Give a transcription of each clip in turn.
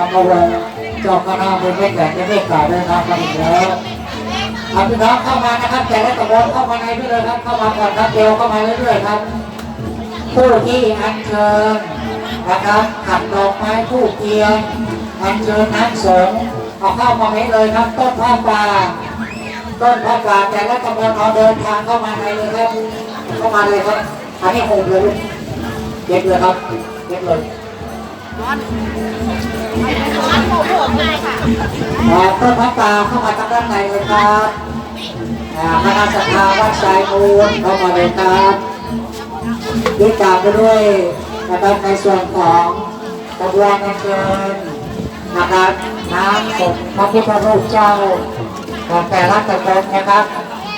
ธรรมวงศ์เจ้าคณะเป็นเล็กแต่ไม่กล่าวด้วยนะครับอีกแล้วอาพี่น้องเข้ามานะครับแต่ละตำบลเข้ามาในนี้เลยครับ เข้ามาก่อนครับเดียวเข้ามาเรื่อยๆครับ ผู้ที่อัญเชิญนะครับขัดดอกไม้ผู้เทียนอัญเชิญน้ำสงฆ์เอาเข้ามาให้เลยครับ ต้นผ้าป่าต้นผ้าป่าแต่ละตำบลเอาเดินทางเข้ามาในเลยครับ เข้ามาเลยครับอันนี้โหดเลยลูกเก็บเลยครับเก็บเลยอ่า ต้นพระป่าเข้ามาทางด้านในเลยครับคณะสัตยาวัดสายมูลเข้ามาเลยครับยึดตามไปด้วยนะครับในส่วนของกระบวนการเชิญนะครับน้ำส่งพระพุทธรูปเจ้าของแต่ละตำบลนะครับ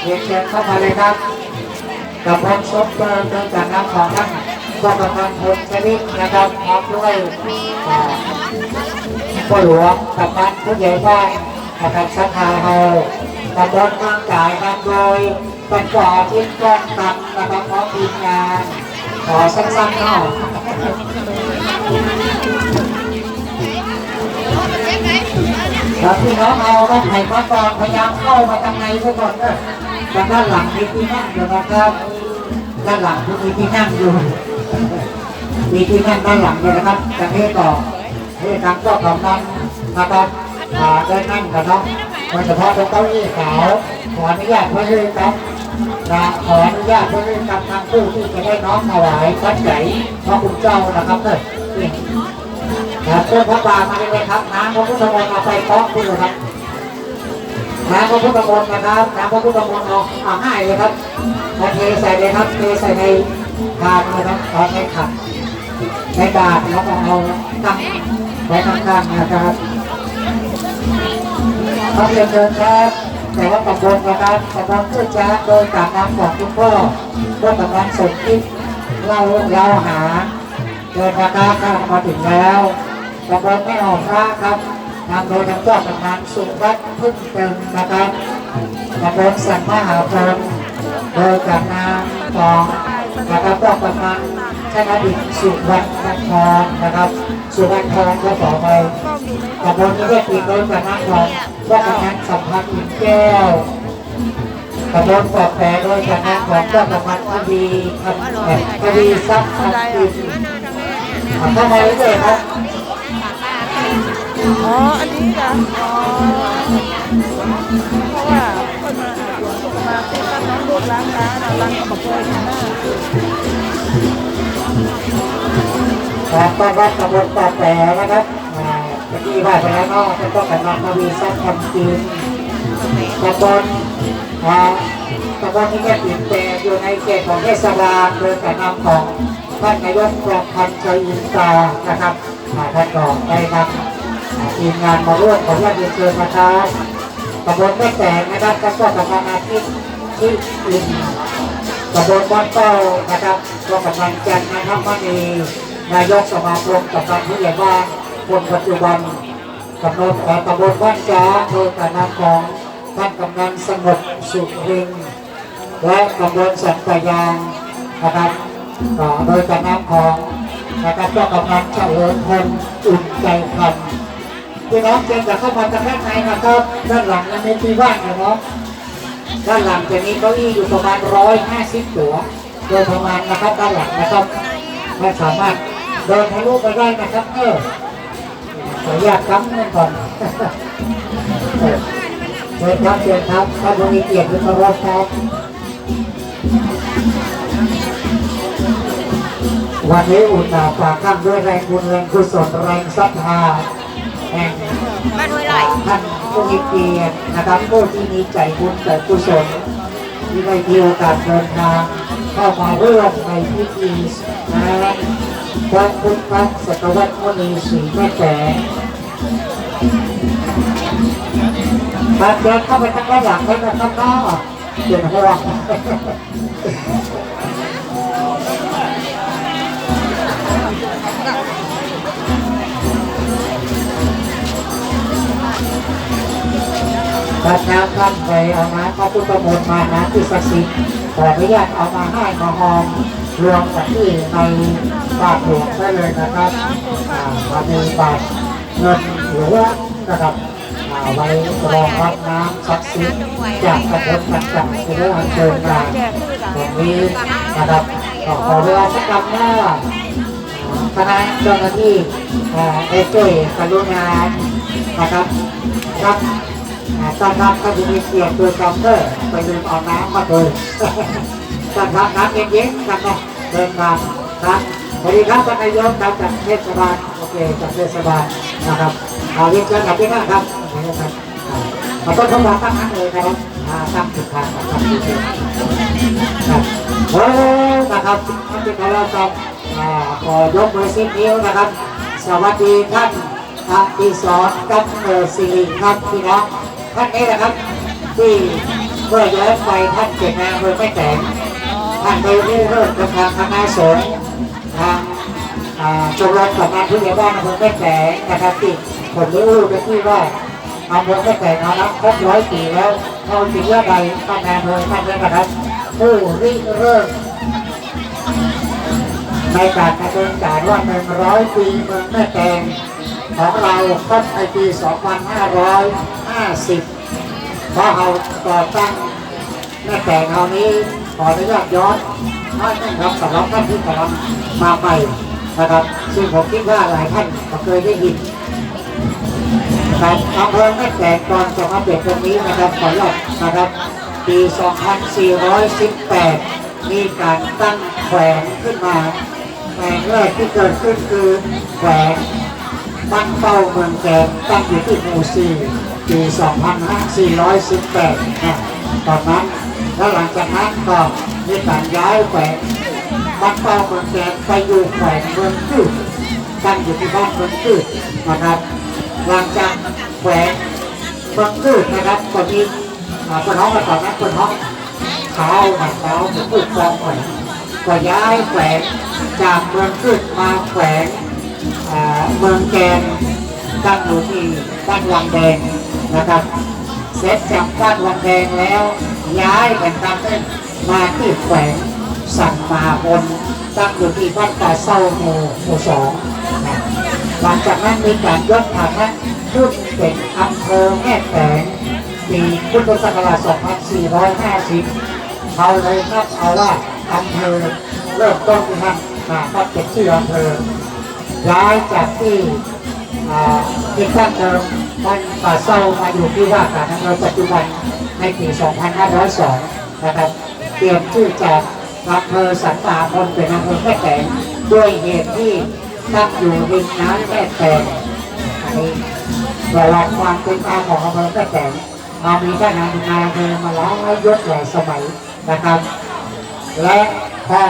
เรียนเชิญเข้ามาเลยครับกระบวนซบเติมเดินจากน้ำของท่านก็ประมาณพลชนิดนะครับพร้อมด้วย พ่อหลวงกับบ้านผู้ใหญ่บ้านนะครับสัทธาเฮาตำบลบางจ่ายนำโดยเป็นก่อที่กล้องตัดนะครับพร้อมทีมงาน ขอสั้นๆเนาะครับพี่น้องเอารถไถมาก่อนพยายามเข้ามาทางในซะก่อนเนอะด้านหลังมีที่นั่งอยู่นะครับด้านหลังมีที่นั่งอยู่มีที่นั่งด้านหลังเลยนะครับจะเทต่อ ที่ทางเจ้าของนั้นนะครับอ่าได้นั่งกันเนาะโดยเฉพาะตรงเก้าอี้ขาวขออนุญาตเพื่อให้ครับนะขออนุญาตเพื่อให้กับทางผู้ที่จะได้น้อมถวายพระใจพระคุณเจ้านะครับเนี่ยนี่ครับเพื่อพระบาทมาเลยครับน้ำพระพุทธมนต์เอาไปเคาะคุณเลยครับน้ำพระพุทธมนต์นะครับน้ำพระพุทธมนต์เอาเอาง่ายเลยครับเอาเทใส่เลยครับเทใส่ในทานนะครับเอาในขันในบาทแล้วก็เอาตั้ง ไว้ข้างๆนะครับขาเรียนเชิญครับแต่ว่าตำบลนะครับตำบลเพื่อจ้าโดยการนำของคุณพ่อก็กำลังส่งที่เราเราหาเดินนะครับข้ามาถึงแล้วตำบลไม่ออกพระครับนำโดยทางเจ้ากำนันสุวัฒน์พึ่งเติมนะครับตำบลสันมหาพรหมโดยการนำของนะครับก็กำนันชนะดิษสุวรรณทองนะครับ สุวรรณทองก็ต่อไปตำบลนี้ได้ปีโดยจากนักทองว่าคณะสัมพันธ์อินแก้วตำบลปอกแปรโดยจากนักของเจ้าประพันธ์คดีคำเอ่อคดีทรัพย์คำกินเข้ามาเรื่อยๆครับอ๋อ อันนี้เหรออ๋อเพราะว่าคนมามาเต้นน้องลูกล้างร้านเราล้างกับพ่ออยู่หน้าครับต้อนรับตำบลปอกแปรนะครับอ่าเมื่อกี้ว่าไปแล้วเนาะจะต้องการนำคดีทรัพย์คำกินตำบลอ่าตำบลนี้ก็ติดแต่อยู่ในเขตของเทศบาลโดยการนำของท่านนายกปลอกพันธ์ชัยอินตานะครับอ่าท่านก็ได้นำทีมงานมาร่วมขออนุญาตเรียนเชิญนะครับตำบลแม่แตงนะครับก็ก็กำลังอาทิตย์ที่อื่นตำบลบ้านเป้านะครับก็กำลังจันนะครับก็มี นายกสมาคมกับการผู้ใหญ่บ้านคนปัจจุบันกำนันเอ่อตำบลบ้านจ้าโดยการนำของท่านกำนันสงบสุขเฮงและตำบลสันปะยางนะครับโดยการนำของนะครับเจ้ากำนันเฉลิมพลอุ่นใจคำพี่น้องเชิญจะเข้ามาทางด้านในนะครับด้านหลังยังมีที่ว่างอยู่เนาะด้านหลังจะมีเก้าอี้อยู่ประมาณร้อยห้าสิบตัว โดยประมาณนะครับด้านหลังนะครับไม่สามารถ เดินทะลุไปได้นะครับ เออขออนุญาตครับเงินก่อนเชิญครับเชิญครับท่านผู้มีเกียรติที่เคารพครับวันนี้อุ่นหนาฝากข้างด้วยแรงบุญแรงกุศลแรงศรัทธาแห่งบ้านห้วยไร่ท่านผู้มีเกียรตินะครับผู้ที่มีใจบุญใจกุศลที่ได้มีโอกาสเดินทางเข้ามาร่วมในพิธีนะครับ พระพุทธศตวรรษมณีศรีแม่แฝงมาเดินเข้าไปทางด้านหลังแล้วนะครับเนาะเดี๋ยวระวังตัดน้ำข้ามไปเอาน้ำพระพุทธมนต์มาน้ำที่ศักดิ์สิทธิ์ขออนุญาตเอามาให้มาหอม รวมกับที่ในบาทหลวงได้เลยนะครับอ่ามาในบาทเงินหรือว่านะครับไว้รองรับน้ำศักดิ์สิทธิ์จากกระทบต่างๆที่ได้อัญเชิญมาแจกคือกันตรงนี้นะครับก็ขอเวลาสักคำว่าคณะเจ้าหน้าที่เอ่อได้ช่วยกรุณานะครับครับอ่าต้อนรับก็จะมีเกียรติโดยกำเนิดไปลืมเอาน้ำมาเลย ต้อนรับน้ำเย็นๆกันนะเดินมาครับสวัสดีครับท่านนายกครับจากเทศบาลโอเคจากเทศบาลนะครับเอาเรียนเชิญกับพี่นะครับนะครับขอต้อนรับตั้งนั้นเลยนะครับอ่าตั้งจุดทางครับครับโอ้นะครับท่านที่เคารพครับขอยกมือสิบนิ้วนะครับ สวัสดีท่านอดิศรกัเนิดศิริครับพี่น้องท่านนี้นะครับที่เมื่อย้อนไปท่านเจ็บงานโดยไม่แต่ง ท่านไปเริ่มเริ่มกับทางคณะสงฆ์ทางอ่าชมรมกับงานผู้ใหญ่บ้านอำเภอแม่แตงนะครับที่ผมได้รู้ไปที่ว่าอำเภอแม่แต่มาแล้วครบร้อยปีแล้วเราถึงว่าใดท่านนายอำเภอท่านนี้นะครับผู้ริเริ่มในการดำเนินการว่าหนึ่งร้อยปีเมืองแม่แตงของเราครบในปี 2550 เพราะเราก่อตั้งแม่แตงเรานี้ ขออนุญาตย้อนน้อยนึงครับสำหรับท่านที่กำลังมาใหม่นะครับ ซึ่งผมคิดว่าหลายท่านก็เคยได้ยินครับอำเภอแม่แตกตอนจะมาเป็นตรงนี้นะครับขอรับนะครับปี 2418 มีการตั้งแขวงขึ้นมาแขวงแรกที่เกิดขึ้นคือแขวงบ้านเป้าเมืองแกงตั้งอยู่ที่หมู่4ปี 2418นะตอนนั้น แล้วหลังจากนั้นก็มีการย้ายแขวงบ้านเป้าเมืองแกงไปอยู่แขวงเมืองขึ้นตั้งอยู่ที่บ้านเมืองขึ้นนะครับ หลังจากแขวงเมืองพืชนะครับก็มีอ่คนท้องมาก่อนนะคนท้องเขาหนักเขาเป็นพืชกองแขวงก็ย้ายแขวงจากเมืองพืชมาแขวงเมืองแกนตั้งอยู่ที่บ้านวังแดงนะครับ เสร็จจากบ้านวังแดงแล้ว ย้ายกันตามเส้นมาที่แขวงสันมาบนตั้งอยู่ที่บ้านตาเศร้าหมู่หมู่สองนะหลังจากนั้นมีการยกฐานะขึ้นเป็นอำเภอแม่แตงปีพุทธศักราช 2450เขาเลยนับเอาว่าอำเภอเริ่มต้นที่นั่นมาก็เป็นชื่ออำเภอย้ายจากที่อ่าที่ตั้งเดิมบ้านป่าเศร้ามาอยู่ที่ว่าการอำเภอปัจจุบัน ในปี 2502 นะครับเปลี่ยนชื่อจากอำเภอสันป่าพนเป็นอำเภอแม่แตงด้วยเหตุที่ตั้งอยู่ริมน้ำแม่แตงอันนี้ประวัติความเป็นมาของอำเภอแม่แตงมามีท่านนายนายอำเภอมาล้างยศหลายสมัยนะครับ และพอ